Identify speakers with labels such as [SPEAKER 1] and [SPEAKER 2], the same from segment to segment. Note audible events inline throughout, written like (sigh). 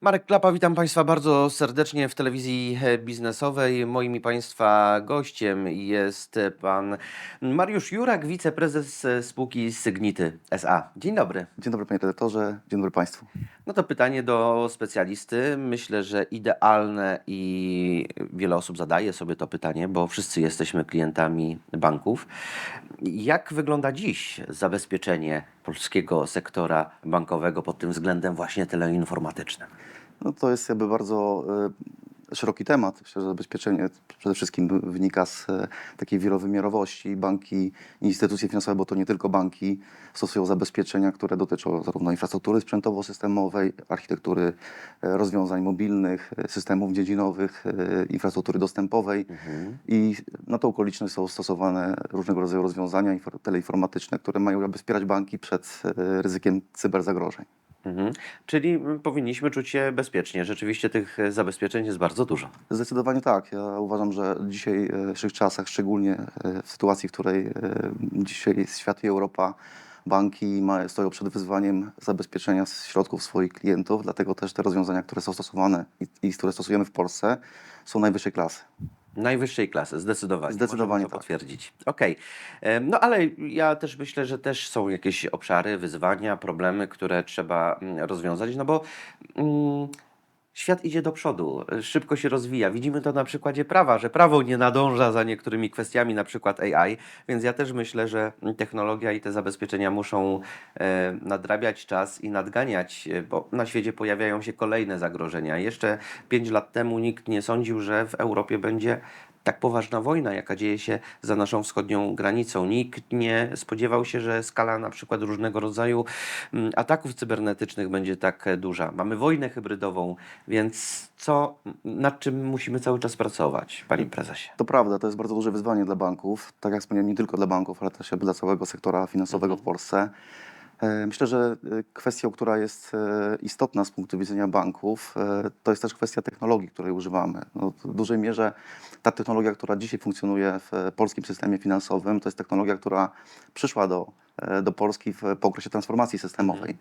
[SPEAKER 1] Marek Klapa, witam Państwa bardzo serdecznie w telewizji e, biznesowej. Moim i Państwa gościem jest e, pan Mariusz Jurak, wiceprezes e, spółki Sygnity SA. Dzień dobry.
[SPEAKER 2] Dzień dobry panie redaktorze, dzień dobry państwu.
[SPEAKER 1] No to pytanie do specjalisty. Myślę, że idealne i wiele osób zadaje sobie to pytanie, bo wszyscy jesteśmy klientami banków. Jak wygląda dziś zabezpieczenie polskiego sektora bankowego pod tym względem właśnie teleinformatycznym?
[SPEAKER 2] No to jest jakby bardzo e, szeroki temat. Myślę, że zabezpieczenie przede wszystkim wynika z e, takiej wielowymiarowości. Banki, instytucje finansowe, bo to nie tylko banki, stosują zabezpieczenia, które dotyczą zarówno infrastruktury sprzętowo-systemowej, architektury e, rozwiązań mobilnych, e, systemów dziedzinowych, infrastruktury dostępowej. I na tą okoliczność są stosowane różnego rodzaju rozwiązania infor- teleinformatyczne, które mają wspierać banki przed ryzykiem cyberzagrożeń.
[SPEAKER 1] Mhm. Czyli mm, powinniśmy czuć się bezpiecznie. Rzeczywiście tych e, zabezpieczeń jest bardzo dużo.
[SPEAKER 2] Zdecydowanie tak. Ja uważam, że dzisiaj e, w dzisiejszych czasach, szczególnie e, w sytuacji, w której dzisiaj świat i Europa, banki ma, stoją przed wyzwaniem zabezpieczenia środków swoich klientów, dlatego też te rozwiązania, które są stosowane i, i które stosujemy w Polsce, są najwyższej klasy.
[SPEAKER 1] Najwyższej klasy, zdecydowanie.
[SPEAKER 2] Zdecydowanie
[SPEAKER 1] to
[SPEAKER 2] tak.
[SPEAKER 1] potwierdzić. Okej. Em, No ale ja też myślę, że też są jakieś obszary, wyzwania, problemy, które trzeba mm, rozwiązać, no bo mm, świat idzie do przodu, szybko się rozwija. Widzimy to na przykładzie prawa, że prawo nie nadąża za niektórymi kwestiami, na przykład AI, więc ja też myślę, że technologia i te zabezpieczenia muszą e, nadrabiać czas i nadganiać, e, bo na świecie pojawiają się kolejne zagrożenia. Jeszcze 5 lat temu nikt nie sądził, że w Europie będzie tak poważna wojna, jaka dzieje się za naszą wschodnią granicą. Nikt nie spodziewał się, że skala na przykład różnego rodzaju mm, ataków cybernetycznych będzie tak e, duża. Mamy wojnę hybrydową, więc co, nad czym musimy cały czas pracować, panie prezesie?
[SPEAKER 2] To prawda, to jest bardzo duże wyzwanie dla banków. Tak jak wspomniałem, nie tylko dla banków, ale też dla całego sektora finansowego w Polsce. E, Myślę, że e, kwestią, która jest e, istotna z punktu widzenia banków, to jest też kwestia technologii, której używamy. No, w dużej mierze ta technologia, która dzisiaj funkcjonuje w polskim systemie finansowym, to jest technologia, która przyszła do, do Polski w, po okresie transformacji systemowej.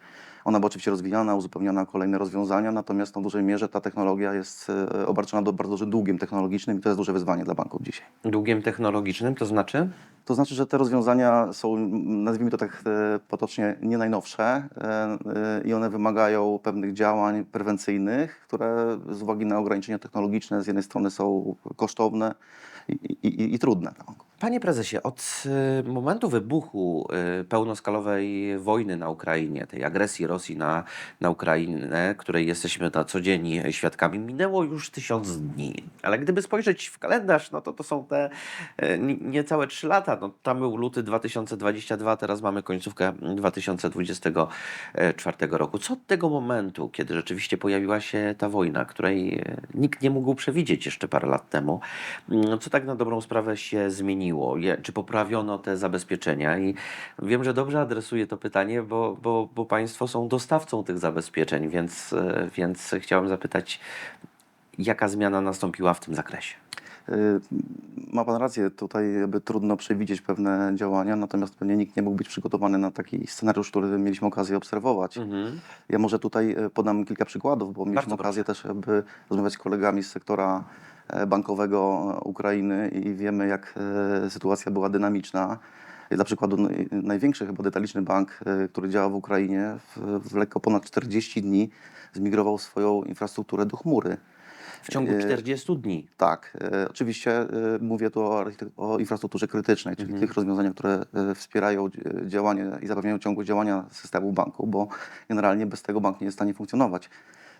[SPEAKER 2] Ona była oczywiście rozwijana, uzupełniana o kolejne rozwiązania, natomiast w dużej mierze ta technologia jest e, obarczona do bardzo dużym długiem technologicznym i to jest duże wyzwanie dla banków dzisiaj.
[SPEAKER 1] Długiem technologicznym, to znaczy?
[SPEAKER 2] To znaczy, że te rozwiązania są, nazwijmy to tak e, potocznie, nie najnowsze e, e, i one wymagają pewnych działań prewencyjnych, które z uwagi na ograniczenia technologiczne z jednej strony są kosztowne i, i, i, trudne.
[SPEAKER 1] Panie prezesie, od y, momentu wybuchu y, pełnoskalowej wojny na Ukrainie, tej agresji Rosji na, na Ukrainę, której jesteśmy na co dzień świadkami, minęło już tysiąc dni. Ale gdyby spojrzeć w kalendarz, no to to są te y, ni- niecałe trzy lata. No, tam był luty 2022, teraz mamy końcówkę 2024 roku. Co od tego momentu, kiedy rzeczywiście pojawiła się ta wojna, której y, nikt nie mógł przewidzieć jeszcze parę lat temu, Co tak na dobrą sprawę się zmieniło? Je- Czy poprawiono te zabezpieczenia? I wiem, że dobrze adresuję to pytanie, bo, bo, bo Państwo są dostawcą tych zabezpieczeń, więc, e, więc chciałem zapytać, jaka zmiana nastąpiła w tym zakresie?
[SPEAKER 2] Y, Ma Pan rację, tutaj jakby trudno przewidzieć pewne działania, natomiast pewnie nikt nie mógł być przygotowany na taki scenariusz, który mieliśmy okazję obserwować.
[SPEAKER 1] Mhm.
[SPEAKER 2] Ja może tutaj e, podam kilka przykładów, bo mieliśmy
[SPEAKER 1] Bardzo
[SPEAKER 2] okazję też jakby rozmawiać z kolegami z sektora e, bankowego e, Ukrainy i wiemy, jak e, sytuacja była dynamiczna. Dla przykładu naj- największy chyba detaliczny bank, e, który działa w Ukrainie, w, w lekko ponad 40 dni zmigrował swoją infrastrukturę do chmury.
[SPEAKER 1] W ciągu
[SPEAKER 2] E,
[SPEAKER 1] 40 dni.
[SPEAKER 2] Tak, oczywiście mówię tu o, o infrastrukturze krytycznej, czyli tych rozwiązaniach, które wspierają działanie i zapewniają ciągłość działania systemu banku, bo generalnie bez tego bank nie jest w stanie funkcjonować.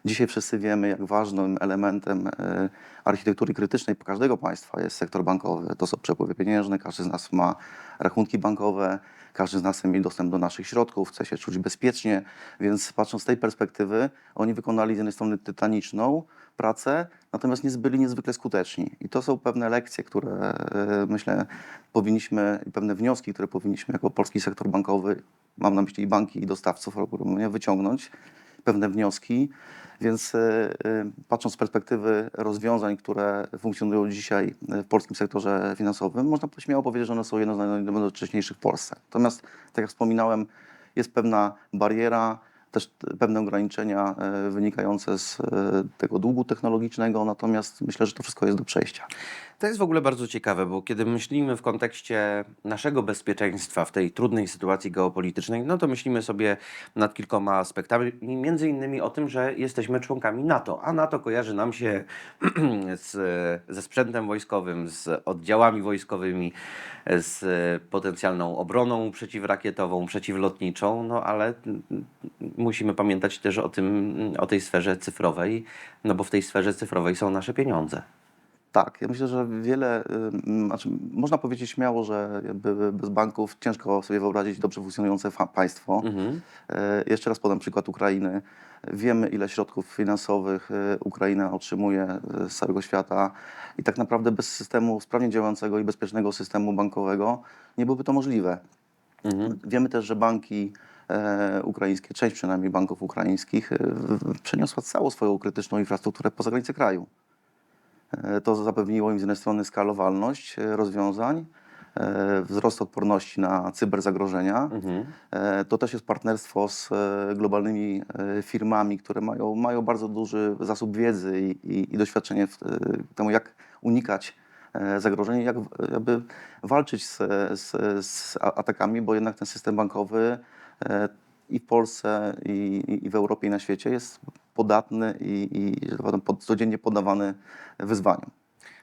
[SPEAKER 2] Dzisiaj wszyscy wiemy, jak ważnym elementem e, architektury krytycznej każdego państwa jest sektor bankowy. To są przepływy pieniężne, każdy z nas ma rachunki bankowe, każdy z nas mieć dostęp do naszych środków, chce się czuć bezpiecznie, więc patrząc z tej perspektywy, oni wykonali z jednej strony tytaniczną pracę, natomiast nie byli niezwykle skuteczni. I to są pewne lekcje, które e, myślę powinniśmy, i pewne wnioski, które powinniśmy jako polski sektor bankowy, mam na myśli i banki, i dostawców, wyciągnąć, pewne wnioski. Więc e, e, patrząc z perspektywy rozwiązań, które funkcjonują dzisiaj w polskim sektorze finansowym, można śmiało powiedzieć, że one są jedne z najnowocześniejszych w Polsce. Natomiast, tak jak wspominałem, jest pewna bariera, też pewne ograniczenia e, wynikające z tego długu technologicznego, natomiast myślę, że to wszystko jest do przejścia.
[SPEAKER 1] To jest w ogóle bardzo ciekawe, bo kiedy myślimy w kontekście naszego bezpieczeństwa w tej trudnej sytuacji geopolitycznej, no to myślimy sobie nad kilkoma aspektami, między innymi o tym, że jesteśmy członkami NATO, a NATO kojarzy nam się (clears throat) z, ze sprzętem wojskowym, z oddziałami wojskowymi, z potencjalną obroną przeciwrakietową, przeciwlotniczą, no ale musimy pamiętać też o tym, o tej sferze cyfrowej, no bo w tej sferze cyfrowej są nasze pieniądze.
[SPEAKER 2] Tak, ja myślę, że wiele, znaczy można powiedzieć śmiało, że bez banków ciężko sobie wyobrazić dobrze funkcjonujące państwo.
[SPEAKER 1] Mhm.
[SPEAKER 2] E, Jeszcze raz podam przykład Ukrainy. Wiemy, ile środków finansowych e, Ukraina otrzymuje e, z całego świata i tak naprawdę bez systemu sprawnie działającego i bezpiecznego systemu bankowego nie byłoby to możliwe.
[SPEAKER 1] Mhm.
[SPEAKER 2] Wiemy też, że banki e, ukraińskie, część przynajmniej banków ukraińskich, w- przeniosła całą swoją krytyczną infrastrukturę poza granice kraju. E, To zapewniło im z jednej strony skalowalność e, rozwiązań, e, wzrost odporności na cyberzagrożenia.
[SPEAKER 1] Mhm.
[SPEAKER 2] To też jest partnerstwo z globalnymi firmami, które mają, mają bardzo duży zasób wiedzy i, i, i doświadczenie w temu, jak unikać zagrożeń, jak jakby walczyć z, z, z atakami, bo jednak ten system bankowy i w Polsce, i- i w Europie, i na świecie jest podatny i, i tak powiem, pod, codziennie poddawany wyzwaniom.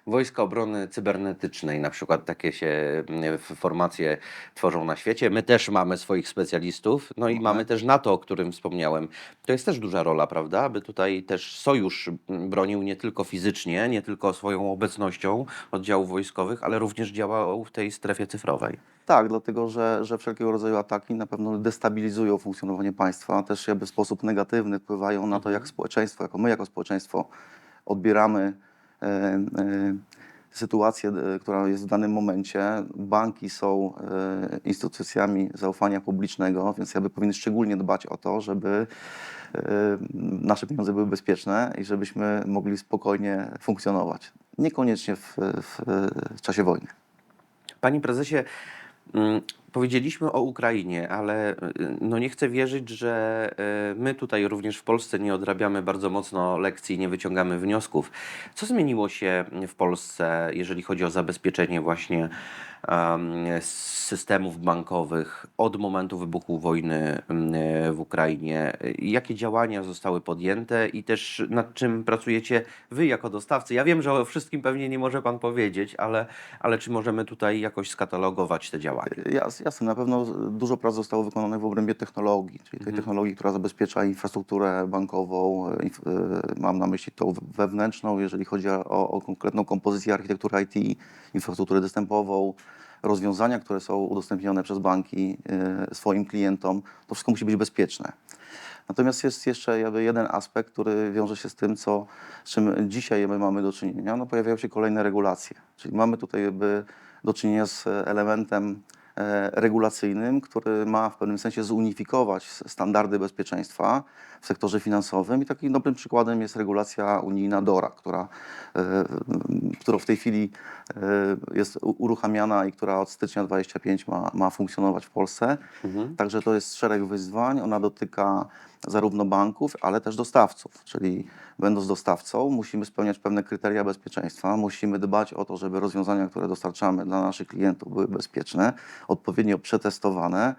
[SPEAKER 1] Wojska Obrony Cybernetycznej, na przykład takie się mm, formacje tworzą na świecie. My też mamy swoich specjalistów, no i
[SPEAKER 2] Mhm.
[SPEAKER 1] mamy też NATO, o którym wspomniałem. To jest też duża rola, prawda? Aby tutaj też sojusz mm, bronił nie tylko fizycznie, nie tylko swoją obecnością oddziałów wojskowych, ale również działał w tej strefie cyfrowej.
[SPEAKER 2] Tak, dlatego że, że wszelkiego rodzaju ataki na pewno destabilizują funkcjonowanie państwa, też jakby w sposób negatywny wpływają na to, jak społeczeństwo, jako my jako społeczeństwo odbieramy sytuację, e, która jest w danym momencie. Banki są e, instytucjami zaufania publicznego, więc jakby powinny szczególnie dbać o to, żeby e, nasze pieniądze były bezpieczne i żebyśmy mogli spokojnie funkcjonować. Niekoniecznie w, w, w czasie wojny.
[SPEAKER 1] Panie prezesie, mm, powiedzieliśmy o Ukrainie, ale y, no nie chcę wierzyć, że y, my tutaj również w Polsce nie odrabiamy bardzo mocno lekcji, nie wyciągamy wniosków. Co zmieniło się w Polsce, jeżeli chodzi o zabezpieczenie właśnie systemów bankowych od momentu wybuchu wojny w Ukrainie? Jakie działania zostały podjęte i też nad czym pracujecie Wy jako dostawcy? Ja wiem, że o wszystkim pewnie nie może Pan powiedzieć, ale, ale czy możemy tutaj jakoś skatalogować te działania?
[SPEAKER 2] Jas, jasne, na pewno dużo prac zostało wykonanych w obrębie technologii, czyli tej technologii, która zabezpiecza infrastrukturę bankową. Inf, e, mam na myśli tą wewnętrzną, jeżeli chodzi o, o konkretną kompozycję architektury IT, infrastrukturę dostępową, rozwiązania, które są udostępnione przez banki e, swoim klientom. To wszystko musi być bezpieczne. Natomiast jest jeszcze jeden aspekt, który wiąże się z tym, co, z czym dzisiaj my mamy do czynienia. No, pojawiają się kolejne regulacje. Czyli mamy tutaj do czynienia z elementem regulacyjnym, który ma w pewnym sensie zunifikować standardy bezpieczeństwa w sektorze finansowym. I takim dobrym przykładem jest regulacja unijna DORA, która, e, m, którą w tej chwili e, jest uruchamiana i która od stycznia 25 ma, ma funkcjonować w Polsce. Także to jest szereg wyzwań. Ona dotyka zarówno banków, ale też dostawców. Czyli będąc dostawcą, musimy spełniać pewne kryteria bezpieczeństwa, musimy dbać o to, żeby rozwiązania, które dostarczamy dla naszych klientów były bezpieczne, odpowiednio przetestowane.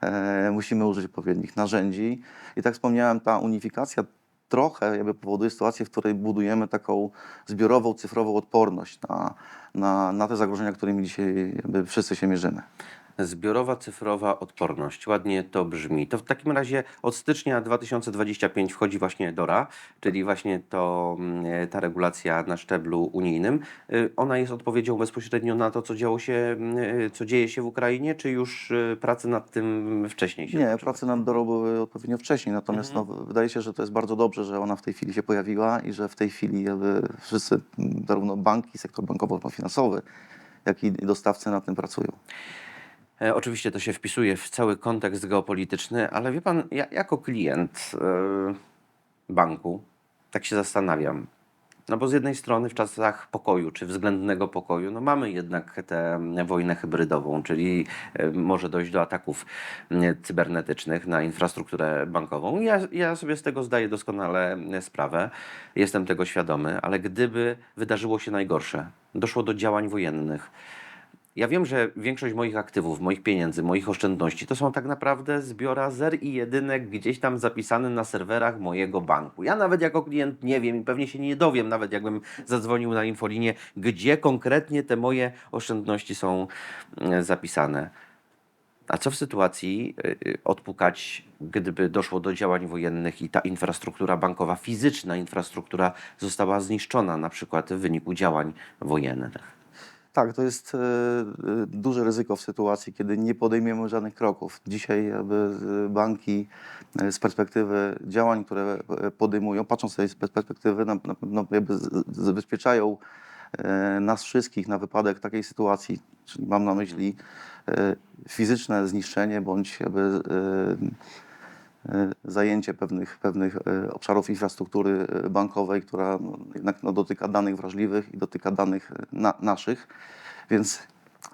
[SPEAKER 2] E, musimy użyć odpowiednich narzędzi. I tak wspomniałem, ta unifikacja trochę jakby powoduje sytuację, w której budujemy taką zbiorową, cyfrową odporność na, na, na te zagrożenia, którymi dzisiaj wszyscy się mierzymy.
[SPEAKER 1] Zbiorowa cyfrowa odporność. Ładnie to brzmi. To w takim razie od stycznia 2025 wchodzi właśnie DORA, czyli właśnie to, mm, ta regulacja na szczeblu unijnym. Y, Ona jest odpowiedzią bezpośrednio na to, co działo się, mm, co dzieje się w Ukrainie, czy już prace nad tym wcześniej się
[SPEAKER 2] Nie,
[SPEAKER 1] zaczęły?
[SPEAKER 2] prace nad Dorą były odpowiednio wcześniej, natomiast no, wydaje się, że to jest bardzo dobrze, że ona w tej chwili się pojawiła i że w tej chwili wszyscy, zarówno banki, sektor bankowo-finansowy, jak i dostawcy nad tym pracują.
[SPEAKER 1] E, Oczywiście to się wpisuje w cały kontekst geopolityczny, ale wie pan, ja jako klient e, banku, tak się zastanawiam, No bo z jednej strony w czasach pokoju, czy względnego pokoju, no mamy jednak tę wojnę hybrydową, czyli e, może dojść do ataków cybernetycznych na infrastrukturę bankową. Ja, ja sobie z tego zdaję doskonale sprawę, jestem tego świadomy, ale gdyby wydarzyło się najgorsze, doszło do działań wojennych, ja wiem, że większość moich aktywów, moich pieniędzy, moich oszczędności to są tak naprawdę zbiora zer i jedynek gdzieś tam zapisane na serwerach mojego banku. Ja nawet jako klient nie wiem i pewnie się nie dowiem, nawet jakbym zadzwonił na infolinię, gdzie konkretnie te moje oszczędności są e, zapisane. A co w sytuacji y, y, odpukać, gdyby doszło do działań wojennych i ta infrastruktura bankowa, fizyczna infrastruktura została zniszczona na przykład w wyniku działań wojennych?
[SPEAKER 2] Tak, to jest e, e, duże ryzyko w sytuacji, kiedy nie podejmiemy żadnych kroków. Dzisiaj e, banki z perspektywy działań, które podejmują, patrząc z perspektywy, na, pewno zabezpieczają nas wszystkich na wypadek takiej sytuacji, czyli mam na myśli fizyczne zniszczenie bądź jakby zajęcie pewnych, pewnych e, obszarów infrastruktury e, bankowej, która no, jednak no, dotyka danych wrażliwych i dotyka danych e, na, naszych. Więc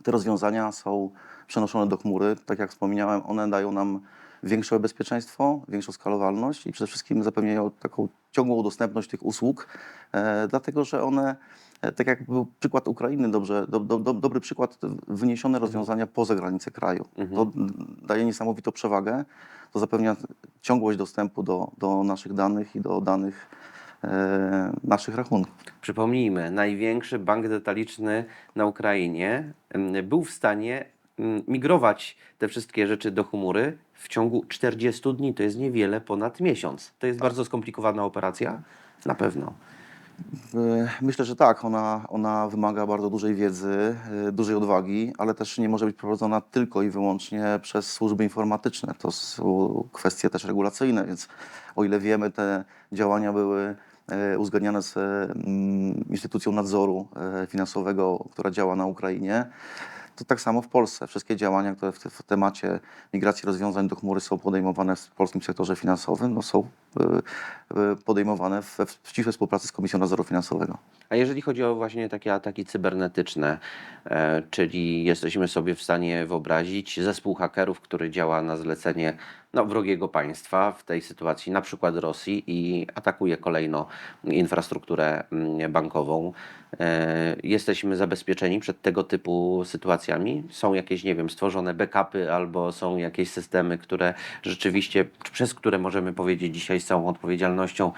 [SPEAKER 2] te rozwiązania są przenoszone do chmury. Tak jak wspomniałem, one dają nam większe bezpieczeństwo, większą skalowalność i przede wszystkim zapewniają taką ciągłą dostępność tych usług, e, dlatego że one, e, tak jak był przykład Ukrainy, dobrze, do, do, do, dobry przykład, wyniesione rozwiązania poza granice kraju. To daje niesamowitą przewagę, to zapewnia ciągłość dostępu do, do naszych danych i do danych e, naszych rachunków.
[SPEAKER 1] Przypomnijmy, największy bank detaliczny na Ukrainie był w stanie mm, migrować te wszystkie rzeczy do chmury w ciągu 40 dni. To jest niewiele ponad miesiąc. To jest bardzo skomplikowana operacja? Na pewno.
[SPEAKER 2] E, Myślę, że tak. Ona, ona wymaga bardzo dużej wiedzy, e, dużej odwagi, ale też nie może być prowadzona tylko i wyłącznie przez służby informatyczne. To są kwestie też regulacyjne, więc o ile wiemy, te działania były e, uzgadniane z mm, instytucją nadzoru finansowego, która działa na Ukrainie. To tak samo w Polsce. Wszystkie działania, które w, te- w temacie migracji rozwiązań do chmury są podejmowane w polskim sektorze finansowym, no są e, e, podejmowane we w ścisłej współpracy z Komisją Nadzoru Finansowego.
[SPEAKER 1] A jeżeli chodzi o właśnie takie ataki cybernetyczne, e, czyli jesteśmy sobie w stanie wyobrazić zespół hakerów, który działa na zlecenie no, wrogiego państwa, w tej sytuacji na przykład Rosji i atakuje kolejno infrastrukturę mm, bankową. E, Jesteśmy zabezpieczeni przed tego typu sytuacjami? Są jakieś, nie wiem, stworzone backupy albo są jakieś systemy, które rzeczywiście, przez które możemy powiedzieć dzisiaj z całą odpowiedzialnością,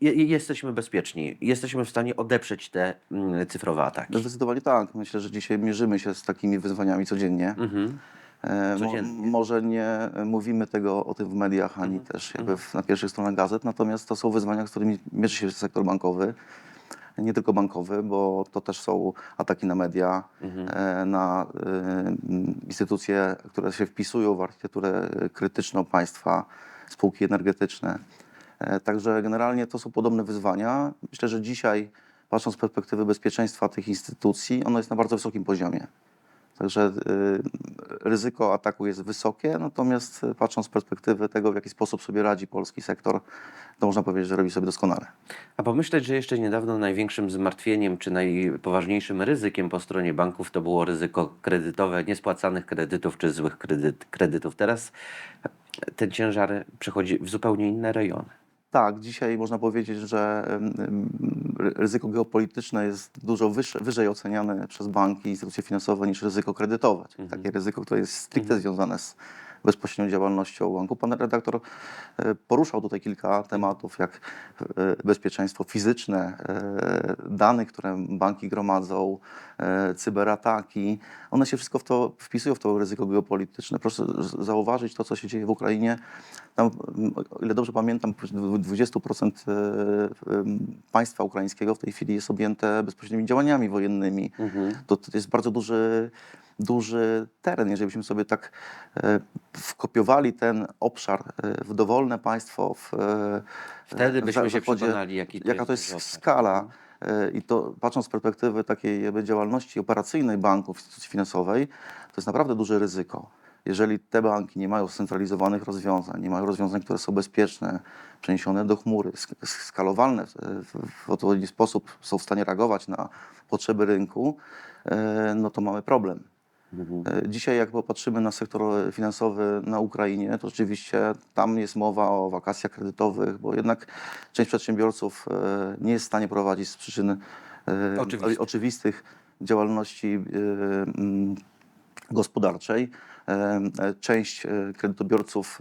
[SPEAKER 1] je- jesteśmy bezpieczni, jesteśmy w stanie odeprzeć te mm, cyfrowe ataki.
[SPEAKER 2] No Zdecydowanie tak. Myślę, że dzisiaj mierzymy się z takimi wyzwaniami codziennie.
[SPEAKER 1] Mhm.
[SPEAKER 2] E,
[SPEAKER 1] Codziennie.
[SPEAKER 2] może nie mówimy tego o tym w mediach, ani
[SPEAKER 1] Mhm.
[SPEAKER 2] też jakby w, na pierwszych stronach gazet, natomiast to są wyzwania, z którymi mierzy się sektor bankowy. Nie tylko bankowy, bo to też są ataki na media,
[SPEAKER 1] Mhm.
[SPEAKER 2] e, na e, instytucje, które się wpisują w architekturę krytyczną państwa, spółki energetyczne. Także generalnie to są podobne wyzwania. Myślę, że dzisiaj, patrząc z perspektywy bezpieczeństwa tych instytucji, ono jest na bardzo wysokim poziomie. Także y, ryzyko ataku jest wysokie, natomiast y, patrząc z perspektywy tego, w jaki sposób sobie radzi polski sektor, to można powiedzieć, że robi sobie doskonale.
[SPEAKER 1] A pomyśleć, że jeszcze niedawno największym zmartwieniem czy najpoważniejszym ryzykiem po stronie banków to było ryzyko kredytowe, niespłacanych kredytów czy złych kredyt, kredytów. Teraz ten ciężar przechodzi w zupełnie inne rejony.
[SPEAKER 2] Tak, dzisiaj można powiedzieć, że ryzyko geopolityczne jest dużo wyższe, wyżej oceniane przez banki i instytucje finansowe niż ryzyko kredytowe, czyli takie ryzyko, które jest stricte związane z bezpośrednią działalnością banku. Pan redaktor e, poruszał tutaj kilka tematów, jak e, bezpieczeństwo fizyczne, e, danych, które banki gromadzą, cyberataki. One się wszystko w to wpisują w to ryzyko geopolityczne. Proszę zauważyć to, co się dzieje w Ukrainie. Tam, m, o ile dobrze pamiętam, 20% e, państwa ukraińskiego w tej chwili jest objęte bezpośrednimi działaniami wojennymi. To, to jest bardzo duży, duży teren. Jeżeli byśmy sobie tak e, wkopiowali ten obszar e, w dowolne państwo, w, e,
[SPEAKER 1] Wtedy
[SPEAKER 2] w
[SPEAKER 1] byśmy się
[SPEAKER 2] zachodzie,
[SPEAKER 1] przekonali, jaki to
[SPEAKER 2] jaka
[SPEAKER 1] jest
[SPEAKER 2] to jest
[SPEAKER 1] obszar.
[SPEAKER 2] skala. I to patrząc z perspektywy takiej jakby działalności operacyjnej banków, instytucji finansowej, to jest naprawdę duże ryzyko. Jeżeli te banki nie mają scentralizowanych rozwiązań, nie mają rozwiązań, które są bezpieczne, przeniesione do chmury, sk- sk- skalowalne w odpowiedni sposób, są w stanie reagować na potrzeby rynku, e, no to mamy problem. E, Dzisiaj, jak popatrzymy na sektor finansowy na Ukrainie, to rzeczywiście tam jest mowa o wakacjach kredytowych, bo jednak część przedsiębiorców e, nie jest w stanie prowadzić z przyczyn e,
[SPEAKER 1] Oczywistych.
[SPEAKER 2] o- oczywistych działalności mm, gospodarczej. Część kredytobiorców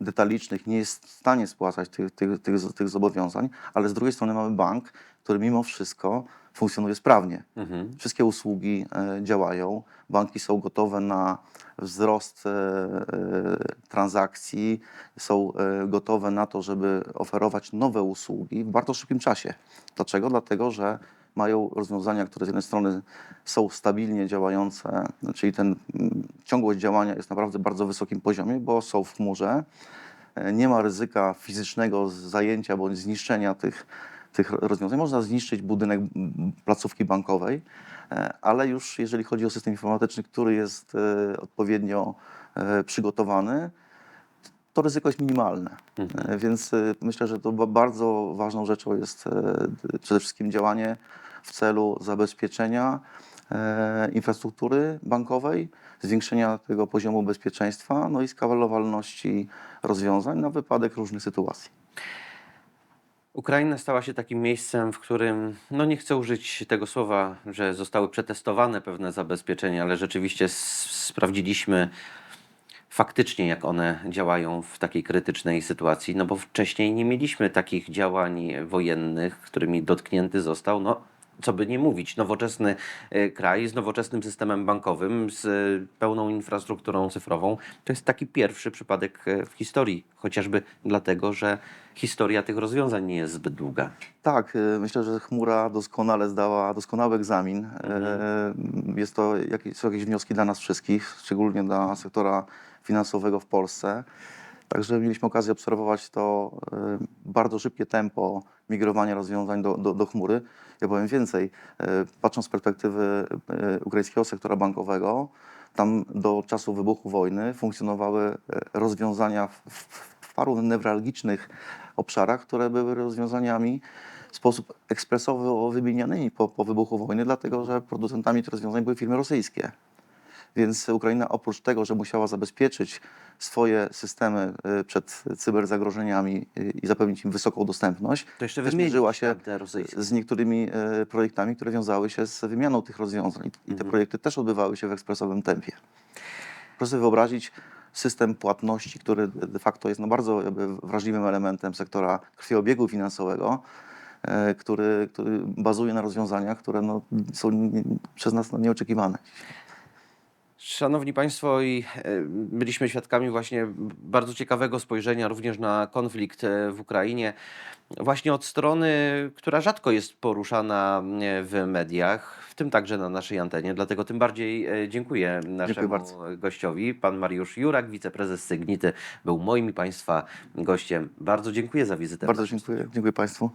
[SPEAKER 2] detalicznych nie jest w stanie spłacać tych, tych, tych, tych zobowiązań, ale z drugiej strony mamy bank, który mimo wszystko funkcjonuje sprawnie.
[SPEAKER 1] Mhm.
[SPEAKER 2] Wszystkie usługi e, działają, banki są gotowe na wzrost e, e, transakcji, są e, gotowe na to, żeby oferować nowe usługi w bardzo szybkim czasie. Dlaczego? Dlatego, że mają rozwiązania, które z jednej strony są stabilnie działające, czyli ten ciągłość działania jest naprawdę bardzo wysokim poziomie, bo są w chmurze, E, nie ma ryzyka fizycznego zajęcia bądź zniszczenia tych, tych rozwiązań. Można zniszczyć budynek placówki bankowej, e, ale już jeżeli chodzi o system informatyczny, który jest e, odpowiednio e, przygotowany, to ryzyko jest minimalne. E, Więc myślę, że to ba- bardzo ważną rzeczą jest przede wszystkim działanie w celu zabezpieczenia infrastruktury bankowej, zwiększenia tego poziomu bezpieczeństwa, no i skalowalności rozwiązań na wypadek różnych sytuacji.
[SPEAKER 1] Ukraina stała się takim miejscem, w którym, no nie chcę użyć tego słowa, że zostały przetestowane pewne zabezpieczenia, ale rzeczywiście sprawdziliśmy faktycznie, jak one działają w takiej krytycznej sytuacji, no bo wcześniej nie mieliśmy takich działań wojennych, którymi dotknięty został, no co by nie mówić, nowoczesny e, kraj z nowoczesnym systemem bankowym, z e, pełną infrastrukturą cyfrową. To jest taki pierwszy przypadek e, w historii, chociażby dlatego, że historia tych rozwiązań nie jest zbyt długa.
[SPEAKER 2] Tak, y, myślę, że chmura doskonale zdała doskonały egzamin. E, Jest to jakieś, są jakieś wnioski dla nas wszystkich, szczególnie dla sektora finansowego w Polsce. Także mieliśmy okazję obserwować to e, bardzo szybkie tempo migrowania rozwiązań do, do, do chmury. Ja powiem więcej, e, patrząc z perspektywy e, ukraińskiego sektora bankowego, tam do czasu wybuchu wojny funkcjonowały e, rozwiązania w, paru newralgicznych obszarach, które były rozwiązaniami w sposób ekspresowy wymienianymi po, po wybuchu wojny, dlatego że producentami tych rozwiązań były firmy rosyjskie. Więc Ukraina oprócz tego, że musiała zabezpieczyć swoje systemy y, przed cyberzagrożeniami y, i zapewnić im wysoką dostępność,
[SPEAKER 1] To jeszcze
[SPEAKER 2] też mierzyła się z niektórymi y, projektami, które wiązały się z wymianą tych rozwiązań. I te projekty też odbywały się w ekspresowym tempie. Proszę sobie wyobrazić system płatności, który de facto jest no bardzo jakby wrażliwym elementem sektora krwiobiegu finansowego, e, który, który bazuje na rozwiązaniach, które no, są przez nas no, nieoczekiwane.
[SPEAKER 1] Szanowni Państwo, i e, byliśmy świadkami właśnie bardzo ciekawego spojrzenia również na konflikt e, w Ukrainie, właśnie od strony, która rzadko jest poruszana e, w mediach, w tym także na naszej antenie. Dlatego tym bardziej dziękuję naszemu
[SPEAKER 2] bardzo.
[SPEAKER 1] gościowi. Pan Mariusz Jurak, wiceprezes Sygnity, był moim i Państwa gościem. Bardzo dziękuję za wizytę.
[SPEAKER 2] Bardzo dziękuję, dziękuję Państwu.